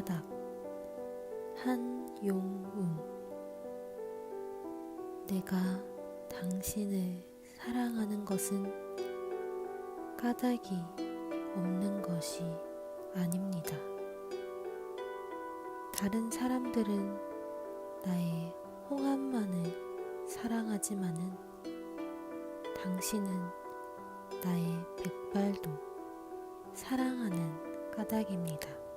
까닭 한용운 내가 당신을 사랑하는 것은 까닭이 없는 것이 아닙니다. 다른 사람들은 나의 홍합만을 사랑하지만은 당신은 나의 백발도 사랑하는 까닭입니다.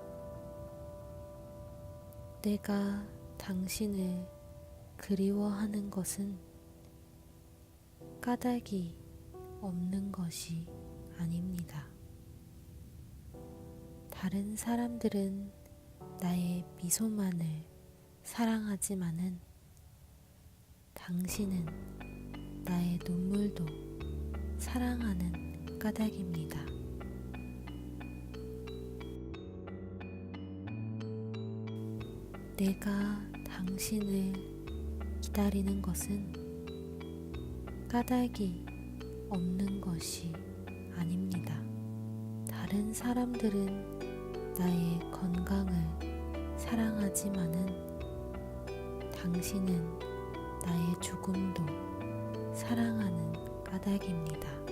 내가 당신을 그리워하는 것은 까닭이 없는 것이 아닙니다. 다른 사람들은 나의 미소만을 사랑하지만은 당신은 나의 눈물도 사랑하는 까닭입니다. 내가 당신을 기다리는 것은 까닭이 없는 것이 아닙니다. 다른 사람들은 나의 건강을 사랑하지만은 당신은 나의 죽음도 사랑하는 까닭입니다.